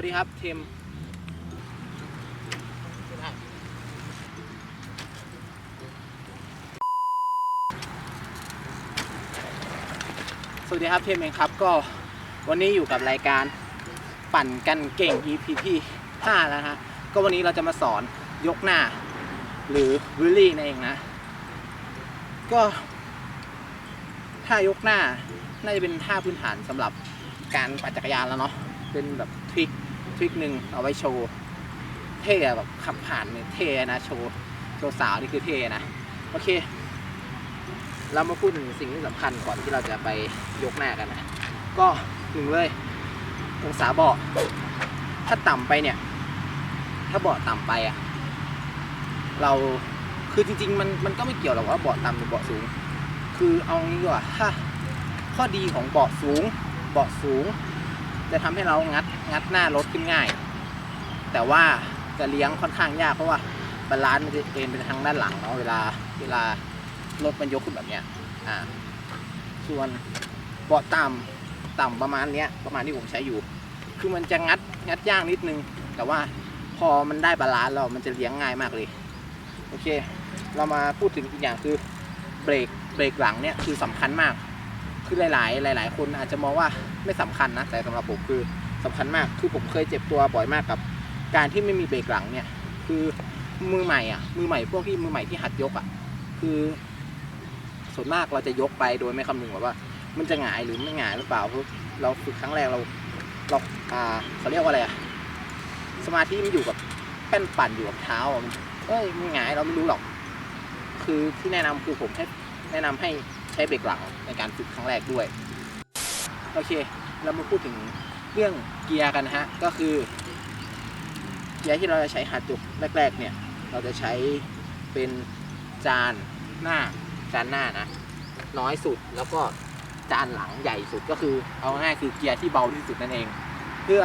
วัสดีครับเทมสวัสดีครับเทมเองครับก็วันนี้อยู่กับรายการปั่นกันเก่ง EP ที่5แล้วฮะก็วันนี้เราจะมาสอนยกหน้า หรือวิลลี่นั่นเองนะ ก็ท่ายกหน้าน่าจะเป็นท่าพื้นฐานสำหรับการปั่นจักรยานแล้วเนาะเป็นแบบทริค ทริคหนึ่งเอาไว้โชว์ เท่อะแบบขับผ่านเนี่ยเท่นะโชว์โชว์สาวนี่คือเท่นะ โอเค เรามาพูดถึงสิ่งที่สำคัญก่อนที่เราจะไปยกหน้ากันนะ ก็หนึ่งเลย องศาเบาะถ้าต่ำไปเนี่ย ถ้าเบาะต่ำไปอะเราคือจริงๆมันมันก็ไม่เกี่ยวหรอกว่าเบาะต่ำหรือเบาะสูง คือเอางี้ดีกว่าถ้าข้อดีของเบาะสูง เบาะสูง จะทำให้เรางัด งัดหน้ารถขึ้นง่าย แต่ว่าจะเลี้ยงค่อนข้างยากเพราะว่าบาลานซ์มันจะเอ็นไปทางด้านหลังเนาะเวลาเวลารถมันยกขึ้นแบบเนี้ยอ่าส่วนเบาะต่ำต่ำประมาณเนี้ยประมาณที่ผมใช้อยู่ คือมันจะงัดงัดยากนิดนึง แต่ว่าพอมันได้บาลานซ์แล้วมันจะเลี้ยงง่ายมากเลยโอเค เรามาพูดถึงอีกอย่างคือเบรกเบรกหลังเนี่ยคือสำคัญมาก คือหลาย ๆ หลาย ๆ คนอาจจะมองว่าไม่สำคัญนะแต่สำหรับผมคือ สำคัญมาก คือผมเคยเจ็บตัวบ่อยมากกับ การที่ไม่มีเบรกหลังเนี่ย คือมือใหม่อะ มือใหม่พวกที่มือใหม่ที่หัดยกอะ คือ ส่วนมากเราจะยกไปโดยไม่คำนึงว่า มันจะหงายหรือไม่หงายหรือเปล่าเพราะเราฝึกครั้งแรกเราเราอ่าเขาเรียกว่าอะไรอะ สมาธิมันอยู่กับแป้นปั่นอยู่กับเท้าอะเอ้ยมันหงายเราไม่รู้หรอก คือที่แนะนำคือผมให้แนะนำให้ใช้เบรกหลังในการฝึกครั้งแรกด้วย โอเค เรามาพูดถึง รื่องเกียร์กันฮะก็คือเกียร์ที่เราจะใช้หัดยกแรกๆเนี่ยเราจะใช้เป็นจานหน้าจานหน้านะน้อยสุดแล้วก็จานหลังใหญ่สุดก็คือเอาง่ายคือเกียร์ที่เบาที่สุดนั่นเอง เพื่อ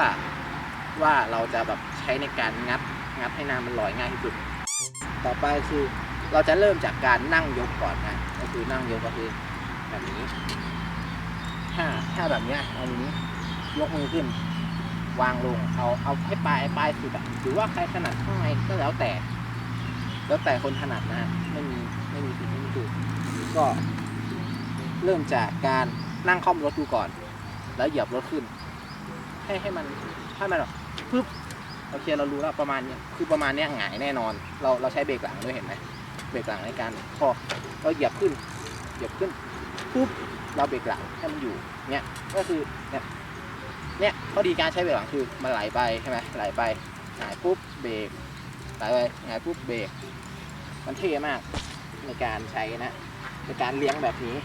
ว่าเราจะแบบใช้ในการงัดงัดให้น้ำมันลอยง่ายที่สุด ต่อไปคือเราจะเริ่มจากการนั่งยกก่อนนะก็คือนั่งยกก็คือแบบนี้ถ้าถ้าแบบเนี้ยเอานี้ ยกมือขึ้น วางลงเอาเอาให้ปลายปลายสุดอะหรือว่าใครถนัดข้างในก็แล้วแต่ แล้วแต่คนถนัดนะฮะไม่มีไม่มีผิดไม่มีถูกก็เริ่มจากการนั่งคล่อมรถดูก่อน แล้วเหยียบรถขึ้น ให้ให้มันให้มันแบบปึ๊บโอเคเรารู้แล้วประมาณเนี้ยคือประมาณเนี้ยหงายแน่นอน เราเราใช้เบรกหลังด้วยเห็นไหมเบรกหลังในการพอเราเหยียบขึ้น เหยียบขึ้นปุ๊บเราเบรกหลังให้มันอยู่เนี้ยก็คือเนี่ย เนี่ยข้อดีการใช้เบรกหลังคือมันไหลไปใช่ไหมไหลไปหงายปุ๊บเบรกไหลไปหงายปุ๊บเบรกมันเท่มากในการใช้นะ ในการเลี้ยงแบบนี้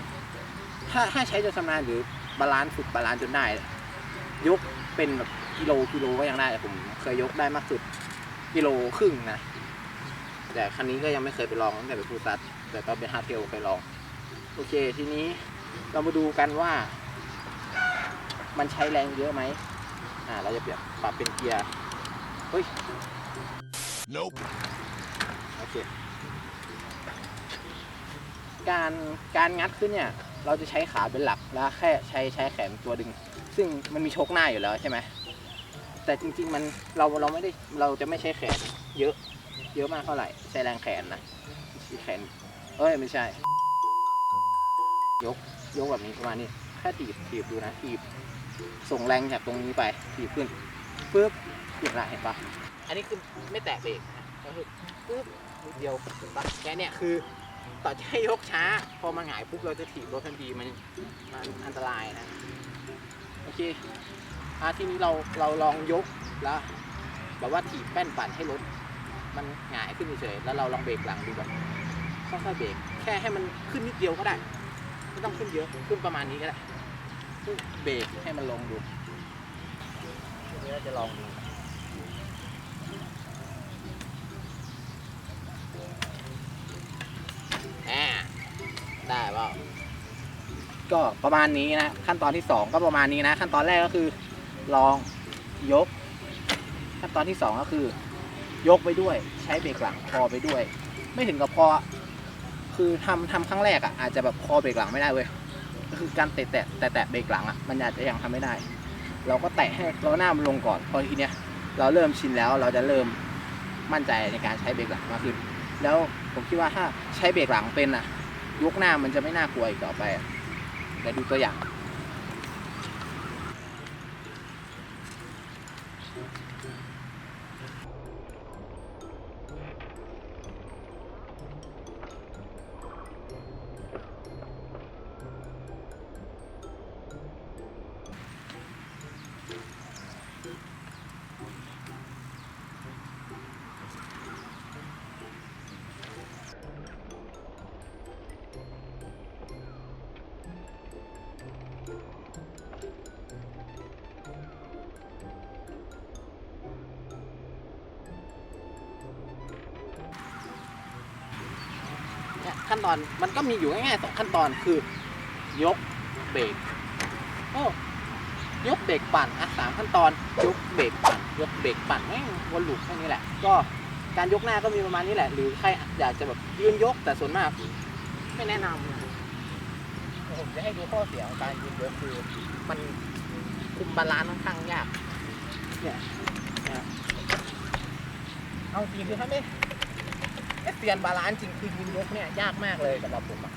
ถ้าถ้าใช้จนชำนาญหรือบาลานซ์ฝึกบาลานซ์จนได้ ยกเป็นแบบกิโลกิโลก็ยังได้แต่ผมเคยยกได้มากสุดกิโลครึ่งนะ แต่คันนี้ก็ยังไม่เคยไปลองตั้งแต่เป็นฟูซัสแต่ตอนเป็นฮาร์ดเทลไปลอง โอเคทีนี้เรามาดูกันว่า มันใช้แรงเยอะไหมอ่าเราจะเปรียบปรับเป็นเกียร์เฮ้ย Nope. โอเคการการงัดขึ้นเนี่ย เราจะใช้ขาเป็นหลักแล้วแค่ใช้ใช้แขนตัวดึง ซึ่งมันมีโชกหน้าอยู่แล้วใช่ไหมแต่จริงๆมันเราเราไม่ได้เราจะไม่ใช้แขนเยอะ เยอะมากเท่าไหร่ใช้แรงแขนนะแขน เอ้ยไม่ใช่ ยกยกแบบนี้ประมาณนี้แค่ถีบถีบดูนะถีบ ส่งแรงจากตรงนี้ไปถีบขึ้นปึ๊บเห็นละเห็นปะอันนี้คือไม่แตะเบรกก็คือปึ๊บนิดเดียวเห็นปะแค่เนี้ยคือต่อจะให้ยกช้า พอมาหงายปุ๊บเราจะถีบรถทันทีมันมันอันตรายนะโอเคอาทีนี้เราเราลองยกแล้วแบบว่าถีบแป้นปั่นให้รถมันหงายขึ้นเฉยแล้วเราลองเบรกหลังดูแบบค่อยๆเบรกแค่ให้มันขึ้นนิดเดียวก็ได้ ไม่ต้องขึ้นเยอะขึ้นประมาณนี้ก็ได้ เบรกให้มันลงดูทีนี้เราจะลองดูอ่าได้เปล่าก็ประมาณนี้นะ ขั้นตอนที่สองก็ประมาณนี้นะ ขั้นตอนแรกก็คือ ลองยก ขั้นตอนที่สองก็คือ ยกไปด้วย ใช้เบรกหลังพอไปด้วย ไม่ถึงกับพอคือทำทำครั้งแรกอะอาจจะแบบคอเบรกหลังไม่ได้เว้ย ก็คือการเตะแตะแตะแตะเบรกหลังอะมันอาจจะยังทำไม่ได้ เราก็แตะให้ล้อหน้ามันลงก่อนพอทีเนี้ยเราเริ่มชินแล้วเราจะเริ่มมั่นใจในการใช้เบรกหลังมากขึ้น แล้วผมคิดว่าถ้าใช้เบรกหลังเป็นอะยกหน้ามันจะไม่น่ากลัวอีกต่อไปอะเดี๋ยวดูตัวอย่าง ขั้นตอนมันก็มีอยู่ง่ายๆสองขั้นตอนคือยกเบรกโอ้ยกเบรกปั่นอะสามขั้นตอน ยกเบรกปั่นยกเบรกปั่นแม่งวนลูปแค่นี้แหละ ก็การยกหน้าก็มีประมาณนี้แหละ หรือใครอยากจะแบบยืนยกแต่ส่วนมากไม่แนะนำผมจะให้ดูข้อเสียของการยืนยกคือ มันคุมบาลานซ์ค่อนข้างยากเนี่ยนะเอาจริงคือถ้าไม่ เอเซียนบาลานซ์จริงคือยืนยกเนี่ยยากมากเลยสำหรับผมอะ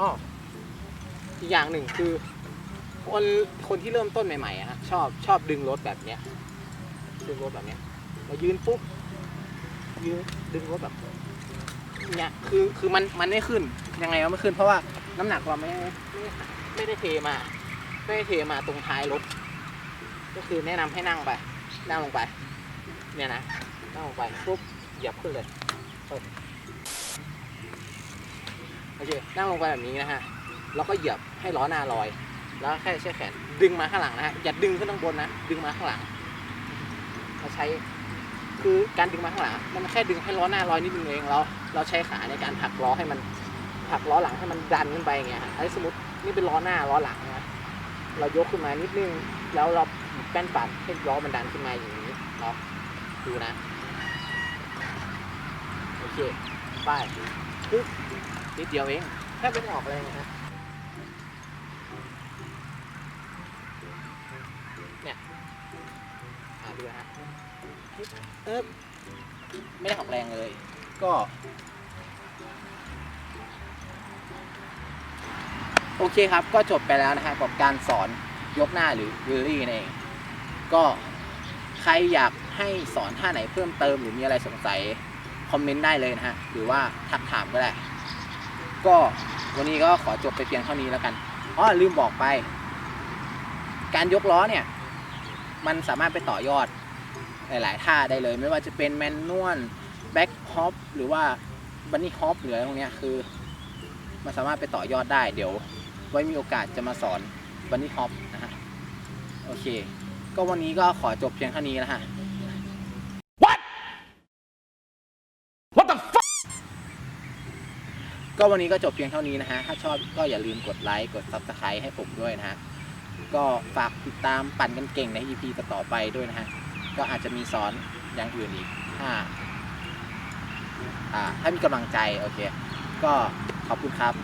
อ้ออีกอย่างหนึ่งคือคนคนที่เริ่มต้นใหม่ๆอะฮะชอบชอบดึงรถแบบเนี้ยดึงรถแบบเนี้ยมายืนปุ๊บยืนดึงรถแบบเนี่ยคือคือมันมันไม่ขึ้นยังไงก็ไม่ขึ้น เพราะว่าน้ำหนักเราไม่ไม่ไม่ได้เทมาไม่ได้เทมาตรงท้ายรถก็คือแนะนำให้นั่งไป นั่งลงไป เนี่ยนะนั่งลงไปปุ๊บเหยียบขึ้นเลยโอเคนั่งลงไปแบบนี้นะฮะแล้วก็เหยียบให้ล้อหน้าลอย แล้วแค่ใช้แขนดึงมาข้างหลังนะฮะอย่าดึงขึ้นข้างบนนะดึงมาข้างหลังเราใช้คือการดึงมาข้างหลังมันแค่ดึงให้ล้อหน้าลอยนิดนึงเองแล้วเราใช้ขาในการผลักล้อให้มันผลักล้อหลังให้มันดันขึ้นไปอย่างเงี้ยฮะไอ้สมมตินี่เป็นล้อหน้าล้อหลังนะเรายกขึ้นมานิดนึงแล้วเราแป้นปัดให้ล้อมันดันขึ้นมาอย่างนี้เนาะ ดูนะ โอเคไปปึ๊บนิดเดียวเองแค่เป็นออกเลยนะฮะเนี่ยอ่าดูนะฮะปึ๊บเอ๊บไม่ได้ออกแรงเลย ก็ โอเคครับ ก็จบไปแล้วนะฮะกับการสอนยกหน้าหรือวิลลี่นั่นเอง ก็ใครอยาก ให้สอนท่าไหนเพิ่มเติมหรือมีอะไรสงสัยคอมเมนต์ได้เลยนะฮะหรือว่าทักถามก็ได้ ก็วันนี้ก็ขอจบไปเพียงเท่านี้แล้วกันอ๋อลืมบอกไป การยกล้อเนี่ย มันสามารถไปต่อยอดหลาย ๆ ท่าได้เลย ไม่ว่าจะเป็นแมนนวลแบ็คฮอปหรือว่าบันนี่ฮอปหรืออะไรพวกนี้คือ มันสามารถไปต่อยอดได้เดี๋ยว ไว้มีโอกาสจะมาสอนบันนี่ฮอปนะฮะโอเค ก็วันนี้ก็ขอจบเพียงเท่านี้แล้วฮะ ก็วันนี้ก็จบเพียงเท่านี้นะฮะ ถ้าชอบก็อย่าลืมกดไลค์ กด Subscribe ให้ผมด้วยนะฮะ ก็ฝากติดตามปั่นกันเก่งใน EP ต่อไปด้วยนะฮะ ก็อาจจะมีสอนอย่างอื่นอีก ถ้าถ้ามีกำลังใจ โอเค ก็ขอบคุณครับ